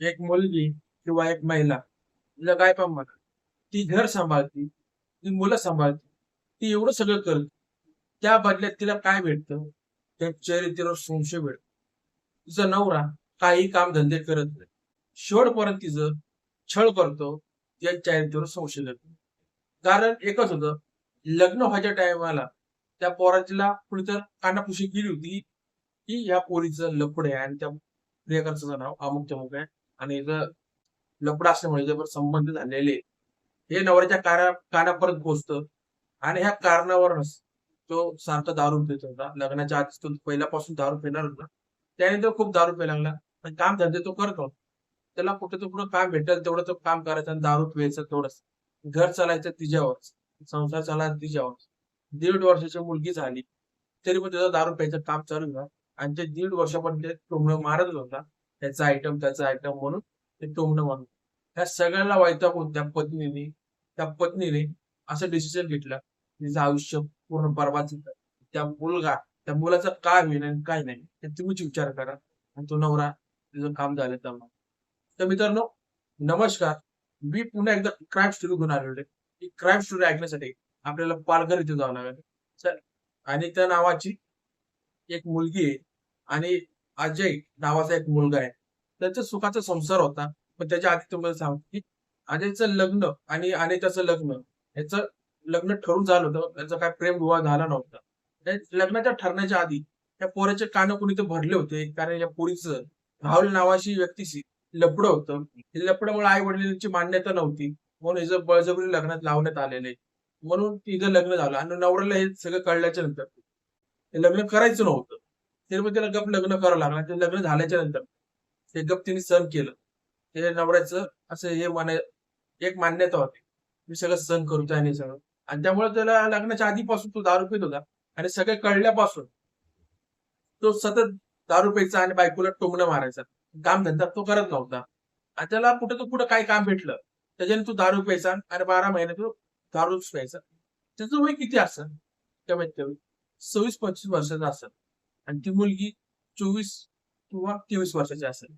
एक मुलगी किंवा एक महिला तिला काय पण म्हणा ती घर सांभाळती ती मुलं सांभाळते ती एवढं सगळं करते. त्या बदल्यात तिला काय भेटतं? त्या चरित्रेवर संशय भेटतो. तिचा नवरा काही काम धंदे करत नाही. शेवटपर्यंत तिचं छळ करतो त्या चरित्रेवर संशय देतो कारण एकच होतं लग्न व्हायच्या टायमाला त्या पोराजीला कुणीतर कानापुशी केली होती की ह्या पोरीचं लपड आहे आणि त्या प्रियकरचं नाव अमुक तमुक आहे. आणि याचं लपड असल्यामुळे याच्यावर संबंध झालेले हे नवऱ्याच्या काना कानापर्यंत पोहोचतं. आणि ह्या कारणावरच तो सारखा दारू पित होता. लग्नाच्या आधीच तो पहिल्यापासून दारू पिणार होता. त्याने तो खूप दारू प्यायला लागला. आणि काम धंदे तो करतो. त्याला कुठे तो कुठं काम भेटेल तेवढं तो काम करायचं आणि दारू प्यायचं तेवढंच. घर चालायचं तिच्यावर संसार चालायचा तिच्यावर दीड वर्षाची मुलगी झाली. तरी पण त्याचा दारू प्यायचं काम चालू झालं. आणि ते दीड वर्षापर्यंत ते टोमणं मारत होता. त्याचा आयटम त्याचा आयटम म्हणून ते टोमणं मारून ह्या सगळ्यांना वैतागून त्या पत्नीने त्या पत्नीने असं डिसिजन घेतलं. तिचं आयुष्य पूर्ण बर्बाद झालं. त्या मुलगा त्या मुलाचं काय होईल आणि काय नाही हे तुम्हीच विचार करा. आणि तो नवरा तिचं काम झालं त्यांना तर मित्रांनो नमस्कार. मी पुन्हा एकदा क्राईम स्टोरी घेऊन आलेलो आहे. ही क्राईम स्टोरी ऐकण्यासाठी आपल्याला पालघर इथे जावं लागेल. चल. आणि त्या नावाची एक मुलगी आहे. आणि अजय नावाचा एक मुलगा आहे. त्यांचा सुखाचा संसार होता. पण त्याच्या आधी तुम्हाला सांगतो की अजयचं लग्न आणि अनिताचं लग्न याचं लग्न ठरून झालं होतं. त्यांचा काय प्रेम विवाह झाला नव्हता. लग्नाच्या ठरण्याच्या आधी त्या पोराचे कान कोणी तर भरले होते. कारण या पोरीचं राहुल नावाची व्यक्तीशी लपड होतं. हे लपडामुळे आई वडिलांची मान्यता नव्हती. म्हणून हिचं बळजबरी लग्नात लावण्यात आलेले. म्हणून तिचं लग्न झालं. आणि नवऱ्याला हे सगळं कळल्याच्या नंतर ते लग्न करायचं नव्हतं. तरी पण त्याला गप लग्न करावं लागलं. ते लग्न झाल्याच्यानंतर ते गप तिने सहन केलं. ते नवऱ्याचं असं हे मान एक मान्यता होती. मी सगळं सहन करू त्याने सगळं. आणि त्यामुळे त्याला लग्नाच्या आधीपासून तो दारू पित होता. आणि सगळे कळल्यापासून तो सतत दारू प्यायचा आणि बायकोला टोमणं मारायचा. काम धंदा तो करत नव्हता. आणि त्याला कुठं तो कुठं काही काम भेटलं. त्याच्याने तो दारू प्यायचा आणि बारा महिने तो दारूच प्यायचा. त्याचं वय किती असेल कमीत कमी सव्वीस पंचवीस वर्षाचा असत आणि ती मुलगी चोवीस किंवा तेवीस वर्षाची असेल.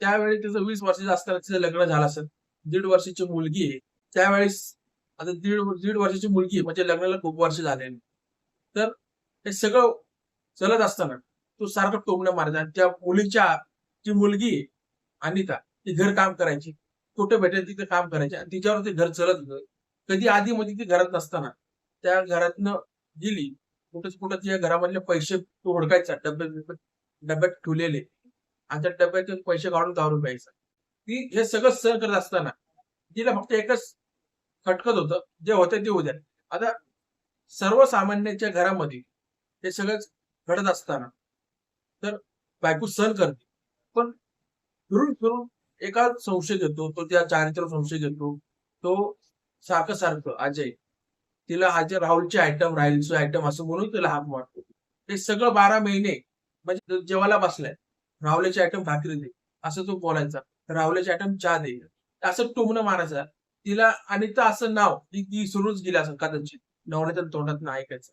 त्यावेळी तिचं वीस वर्षाचं असताना तिचं लग्न झालं असेल. दीड वर्षाची मुलगी आहे. त्यावेळेस आता दीड दीड वर्षाची मुलगी म्हणजे लग्नाला खूप वर्ष झाले तर हे सगळं चलत असताना तो सारखं टोमणं मारायचा आणि त्या मुलीच्या जी मुलगी आहे, अनिता ती घर काम करायची. कुठं भेटेल तिथे काम करायची. आणि तिच्यावर ते घर चलत होतं. कधी आधी मध्ये ती घरात नसताना त्या घरातनं गेली. कुठेच कुठं तिच्या घरामधले पैसे तो डब्यात डब्यात ठेवलेले. आणि त्या डब्यातून पैसे काढून दारू प्यायचा. ती हे सगळं सहन करत असताना तिला फक्त एकच खटकत होतं जे होतं ते उद्या. आता सर्वसामान्यांच्या घरामध्ये हे सगळं घडत असताना तर बायको सहन करते. पण फिरून फिरून एका संशय घेतो तो त्या चारित्र संशय घेतो तो सारखं सारखं अजय. तिला अजय राहुलचे आयटम राहुलचे आयटम असं म्हणून तिला हाक मारतो. हे सगळं बारा महिने म्हणजे जेवायला बसलाय. राहुल्याचे आयटम भाकरी दे. असं तो बोलायचा. राहुल्याचे आयटम चहा दे. असं टोमणं मारायचा. तिला आणि तर असं नाव ती ती गेली असं कदाचित. नवऱ्याच्या तोंडात ऐकायचं.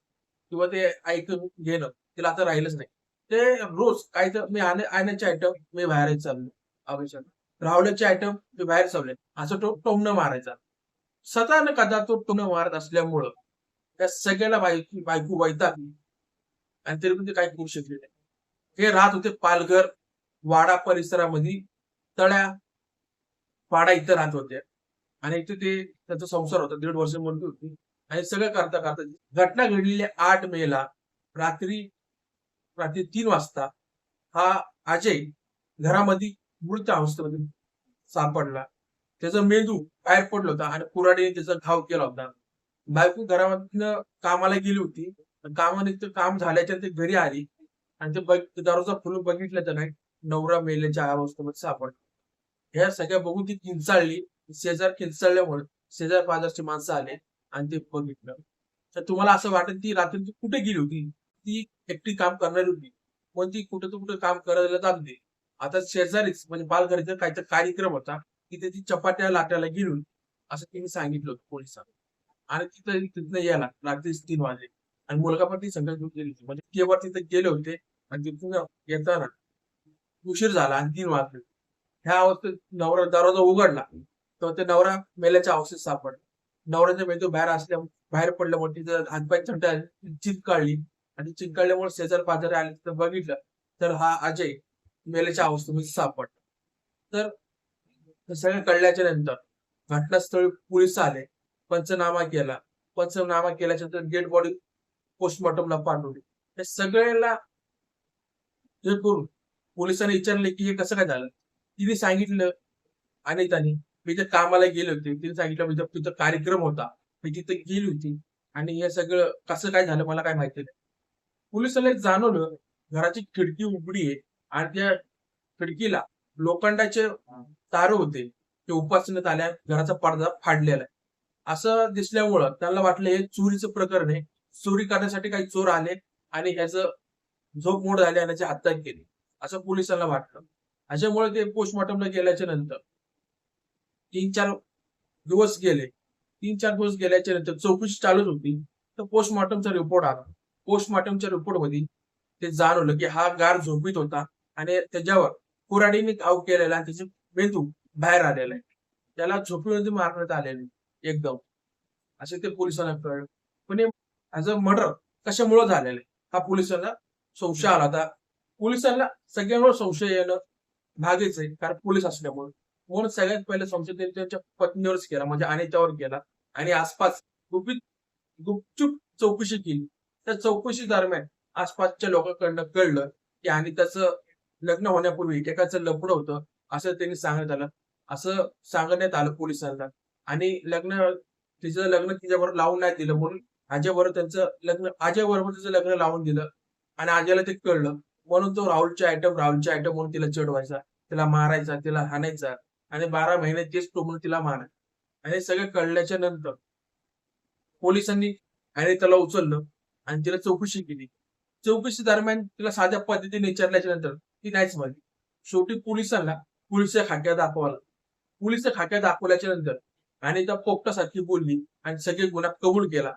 किंवा ते ऐकून घेणं. तिला आता राहिलंच नाही. ते रोज काही तर मी आणे आणण्याचे आयटम मी बाहेर चाललो अभिषेक राहुल्याचे आयटम मी बाहेर चालले असं तो टोमणं मारायचा. स्वतः न कदा तो टोमणं मारत असल्यामुळं त्या सगळ्याला बायको बायको वैतागली आणि तरी पण ते काही करू शकले नाही. हे राहत होते पालघर वाडा परिसरामध्ये. तळ्या पाडा इथं राहत होत्या. आणि इथे ते त्याचा संसार होता. दीड वर्ष मुलगी होती. आणि सगळं करता करता घटना घडलेली आठ मेला रात्री रात्री तीन वाजता हा अजय घरामध्ये मृत अवस्थेमध्ये सापडला. त्याचा मेंदू बाहेर पडला होता आणि कुराडीने त्याचा घाव केला होता. बायको घरामधनं कामाला गेली होती. कामाने काम झाल्याच्या ते घरी आली. आणि ते दारूचा फुल फुलून बघितलं तर नाही नवरा मेल्याच्या अवस्थेमध्ये सापडला. ह्या सगळ्या बघून ती किंचाळली. शेजार किंचाळल्यामुळे शेजार पाजारची माणसं आले आणि ते बघितलं. तर तुम्हाला असं वाटेल ती रात्री ती कुठे गेली होती? ती एकटी काम करणारी होती. पण ती कुठे तर कुठे काम करायला जाते आता शेजारीच म्हणजे बालघरीचा काहीतरी कार्यक्रम होता. तिथे ती चपात्या लाटायला गेली असं तिने सांगितलं होतं पोलिसांना. आणि तिथं तिथनं यायला रात्री तीन वाजले. आणि मुलगा पण ती संघ घेऊन गेली होती. म्हणजे केव्हा तिथे गेले होते आणि तिथून येताना उशीर झाला आणि तीन वाजले. ह्या अवस्थेत नवरा दरवाजा उघडला. तर ते नवरा मेल्याच्या अवस्थेत सापडला. नवऱ्याचा मेंदू बाहेर असल्या बाहेर पडल्यामुळे तिथं हातपाय थंड चिंकाळली. आणि चिंकाळल्यामुळे शेजार पाजारी आले तर बघितलं. तर हा अजय मेल्याच्या अवस्थेमध्ये सापडला. तर हे सगळं कळल्याच्या नंतर घटनास्थळी पोलीस आले पंचनामा केला. पंचनामा केल्याच्यानंतर डेड बॉडी पोस्टमॉर्टमला पाठवली. हे सगळ्याला हे करून पोलिसांनी विचारले की हे कसं काय झालं? तिने सांगितलं आणि त्यांनी मी तर कामाला गेले होते. तिने सांगितलं म्हणजे तिथं कार्यक्रम होता. मी तिथे गेली होती. आणि हे सगळं कसं काय झालं मला काय माहिती नाही. पोलिसांना एक जाणवलं घराची खिडकी उघडी आहे आणि त्या खिडकीला लोखंडाचे तार होते ते उपासण्यात आल्या घराचा पडदा फाडलेला आहे. असं दिसल्यामुळं त्यांना वाटलं हे चोरीचं प्रकरण आहे. चोरी करण्यासाठी काही चोर आले आणि ह्याचं झोप मोड झाली आणि त्याची हत्या केली. असं पोलिसांना वाटलं. अशामुळे ते पोस्टमॉर्टमला गेल्याच्यानंतर तीन चार दिवस गेले. तीन चार दिवस गेल्याच्यानंतर चौकशी चालूच होती. तर पोस्टमॉर्टमचा रिपोर्ट आला. पोस्टमॉर्टमच्या रिपोर्टमध्ये ते जाणवलं की हा गार झोपीत होता आणि त्याच्यावर कुऱ्हाडीने घाव केलेला आणि त्याचे मेंदू बाहेर आलेला आहे. त्याला झोपीमध्ये मारण्यात आलेले एकदम. असे ते पोलिसांना कळलं. पण हे ऍज अ मर्डर कशामुळे झालेलं आहे? हा पोलिसांना संशय आला. होता पोलिसांना सगळ्यांवर संशय येणं भागेच आहे. कारण पोलीस असल्यामुळे. म्हणून सगळ्यात पहिले संशय त्यांनी त्यांच्या पत्नीवरच केला. म्हणजे अनितावर केला. आणि आसपास गुपित गुपचूप चौकशी केली. त्या चौकशी दरम्यान आसपासच्या लोकांकडनं कळलं की आणि त्याचं लग्न होण्यापूर्वी एकाचं लपड होतं असं त्यांनी सांगण्यात आलं. असं सांगण्यात आलं पोलिसांना. आणि लग्न तिचं लग्न तिच्याबरोबर लावून नाही दिलं म्हणून अजय त्यांचं लग्न अजय तिचं लग्न लावून दिलं. आणि अजयला ते कळलं. म्हणून तो राहुलच्या आयटम राहुलच्या आयटम म्हणून तिला चढवायचा. तिला मारायचा तिला हाणायचा. आणि बारा महिने तेच तो म्हणून तिला मारा आणि सगळं कळल्याच्या नंतर पोलिसांनी आणि त्याला उचललं आणि तिला चौकशी केली. चौकशी दरम्यान तिला साध्या पद्धतीने विचारल्याच्या नंतर ती नाहीच म्हणली शेवटी पोलिसांना पोलिसच्या खाक्या दाखवाला पोलिसच्या खाक्या दाखवल्याच्या नंतर आणि त्या पोपटासारखी बोलली आणि सगळे गुन्हा कबूल केला.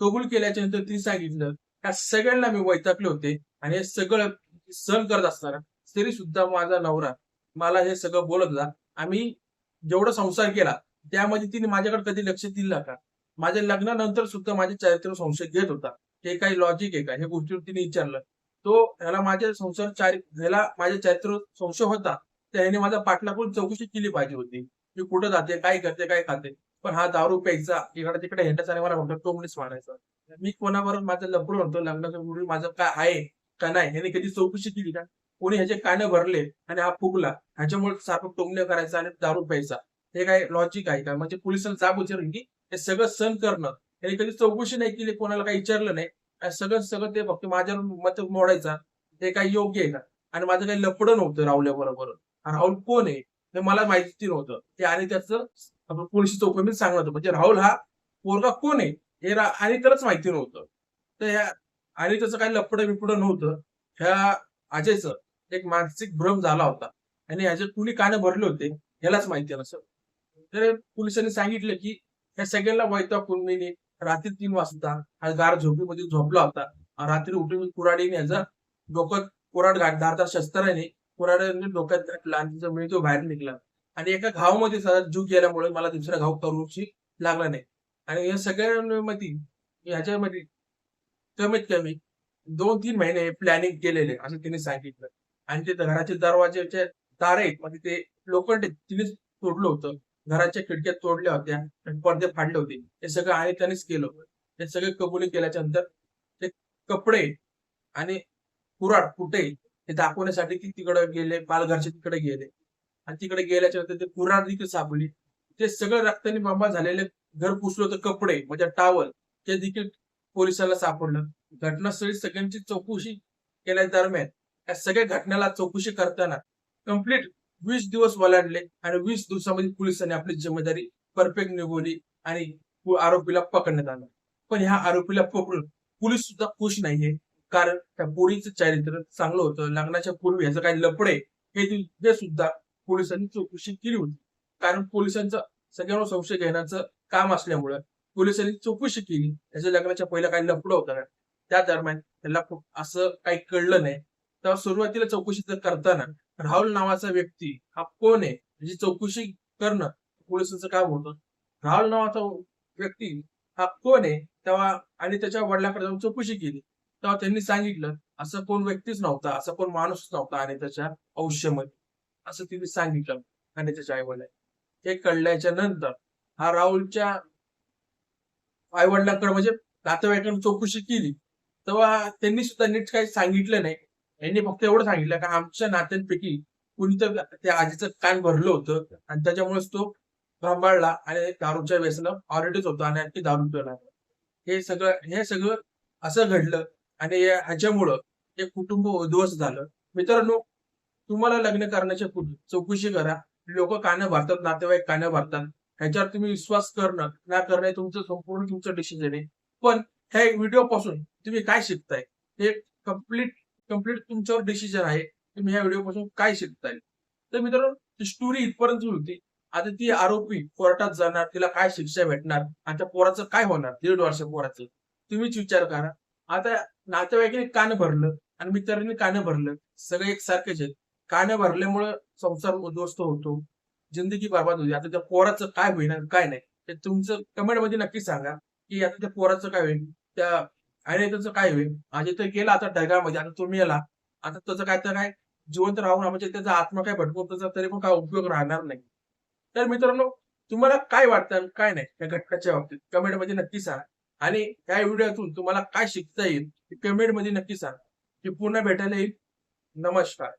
कबूल केल्याच्यानंतर तिने सांगितलं त्या सगळ्यांना मी वैतागले होते आणि हे सगळं सहन करत असताना तरी सुद्धा माझा नवरा मला हे सगळं बोलत होता. आम्ही जेवढा संसार केला त्यामध्ये तिने माझ्याकडे कधी लक्ष दिलं का माझ्या लग्नानंतर सुद्धा माझ्या चरित्र संशय घेत होता. हे काही लॉजिक आहे का? हे गोष्टीवर तिने विचारलं. तो ह्याला माझ्या संसार चारि ह्याला माझ्या चरित्र संशय होता तर ह्याने माझा पाठलागून चौकशी केली पाहिजे होती. मी कुठं जाते काय करते काय खाते. पण हा दारू प्यायचा इकडे तिकडे हेंडाचा आणि मला म्हणतो तो म्हणूनच मारायचा. मी कोणाबरोबर माझं लपड म्हणतो लग्नाच्या पूर्वी माझं काय आहे का नाही ह्याने कधी चौकशी केली का? कोणी ह्याचे कान भरले आणि हा फुगला ह्याच्यामुळे सारखं टोंगणे करायचा आणि दारू प्यायचा. हे काय लॉजिक आहे का? म्हणजे पोलिसांना जाब विचारून की हे सगळं सण करणं. याने कधी चौकशी नाही केली कोणाला काही विचारलं नाही. सगळं सगळं ते फक्त माझ्यावर मत मोडायचा. ते काही योग्य आहे का? आणि माझं काही लपडं नव्हतं राहुल्या बरोबर. राहुल कोण आहे? हे मला माहिती नव्हतं. ते आणि त्याचं आपण पोलीस चौकमीत सांगणार होतं. म्हणजे राहुल हा पोरगा कोण आहे? हे आणि त्यालाच माहिती नव्हतं. तर ह्या आणि त्याचं काही लपडं बिपडं नव्हतं. ह्या अजयचं एक मानसिक भ्रम झाला होता. आणि ह्याचे कुणी कानं भरले होते? ह्यालाच माहिती नसं तर पोलिसांनी सांगितलं की या सगळ्यांना वैताग कुणबीने रात्री तीन वाजता हा गार झोपीमध्ये झोपला होता. रात्री उठून कुऱ्हाडीने याचा डोक्यात कुऱ्हाड धारता शस्त्राने कुऱ्हाडीने डोक्यात घातला आणि तिचा मेंदू बाहेर निघला. आणि एका घावामध्ये सगळा जीव गेल्यामुळे मला दुसरा घाव करूची लागला नाही. आणि या सगळ्यांमध्ये याच्यामध्ये कमीत कमी दोन तीन महिने प्लॅनिंग केलेले असं तिने सांगितलं. आणि ते घराचे दरवाजेचे दार आहेत म्हणजे ते लोखंड तिने तिनेच तोडलं होतं. घराच्या खिडक्या तोडल्या होत्या पडदे फाडले होते. हे सगळं आणि त्यांनीच केलं. हे सगळे कबुली केल्याच्यानंतर ते कपडे आणि कुराड कुठे हे दाखवण्यासाठी ती तिकडे गेले पालघरच्या तिकडे गेले. आणि तिकडे गेल्याच्यानंतर ते कुराड देखील सापडली. ते सगळं रक्ताने बांबा झालेले घर पुसलं होतं कपडे म्हणजे टावल ते देखील पोलिसांना सापडलं. घटनास्थळी सगळ्यांची चौकशी केल्या दरम्यान या सगळ्या घटनेला चौकशी करताना कंप्लीट वीस दिवस ओलांडले आणि वीस दिवसामध्ये पोलिसांनी आपली जिम्मेदारी परफेक्ट निभवली आणि आरोपीला पकडण्यात आलं. पण ह्या आरोपीला पकडून पोलीस सुद्धा खुश नाहीये. कारण त्या पोरीचं चारित्र्य चांगलं होतं. लग्नाच्या पूर्वी ह्याचं काही लपडे हे हे सुद्धा पोलिसांनी चौकशी केली होती. कारण पोलिसांचं सगळ्यांवर संशय घेण्याचं काम असल्यामुळं पोलिसांनी चौकशी केली. त्याच्या लग्नाच्या पहिला काही लपडं होतं त्या दरम्यान त्याला असं काही कळलं नाही. तेव्हा सुरुवातीला चौकशी करताना राहुल नावाचा व्यक्ती हा कोण आहे? याची चौकशी करणं पोलिसांचं काम होतं. राहुल नावाचा व्यक्ती हा कोण आहे? तेव्हा आणि त्याच्या वडिलाकडे जाऊन चौकशी केली. तेव्हा त्यांनी सांगितलं असं कोण व्यक्तीच नव्हता असं कोण माणूस नव्हता आणि त्याच्या आयुष्यामध्ये. असं तिने सांगितलं आणि त्याच्या आईवडिला हे कळल्याच्या नंतर हा राहुलच्या आईवडिलांकडे म्हणजे नातेवाईकांनी चौकशी केली. तेव्हा त्यांनी सुद्धा नीट काही सांगितलं नाही. यांनी फक्त एवढं सांगितलं का आमच्या नात्यांपैकी कुणीतरी त्या आजीचं कान भरलं होतं आणि त्याच्यामुळेच तो भांबाळला आणि दारूच्या व्यसनं ऑलरेडीच होतो आणि आणखी दारू पिला. हे सगळं हे सगळं असं घडलं आणि ह्याच्यामुळं हे कुटुंब उद्ध्वस्त झालं. मित्रांनो तुम्हाला लग्न करण्याच्या चौकशी करा. लोक कानं भरतात नातेवाईक कानं भरतात. ह्याच्यावर तुम्ही विश्वास करणं ना करणं तुमचं संपूर्ण तुमचं डिसिजन आहे. पण ह्या व्हिडिओ पासून तुम्ही काय शिकताय? हे कंप्लीट कंप्लीट तुमच्यावर डिसिजन आहे तुम्ही ह्या व्हिडिओ पासून काय शिकताय तर मित्रांनो ती स्टोरी इथपर्यंत होती. आता ती आरोपी कोर्टात जाणार तिला काय शिक्षा भेटणार आणि त्या पोराचं काय होणार दीड वर्ष पोराचं तुम्हीच विचार करा. आता नातेवाईकांनी कान भरलं आणि मित्रांनी कान भरलं. सगळे एक सारखेच आहेत. कान भरल्यामुळं संसार उद्ध्वस्त होतो. जिंदगी बर्बाद होते. आता त्या पोराचं काय होईल काय नाही. ते तुमचं कमेंटमध्ये नक्की सांगा की आता त्या पोराचं काय होईल? त्या आणि त्याचं काय होईल? आणि तर गेला आता ढगामध्ये आता तुम्ही याला आता त्याचं काय तर काय जिवंत राहून म्हणजे त्याचा आत्मा काय भटकून त्याचा तरी पण काय उपयोग राहणार नाही. तर मित्रांनो तुम्हाला काय वाटतं काय नाही या घटकाच्या बाबतीत? कमेंटमध्ये नक्की सांगा. आणि या व्हिडिओतून तुम्हाला काय शिकता येईल कमेंटमध्ये नक्की सांगा. की पुन्हा भेटायला येईल. नमस्कार.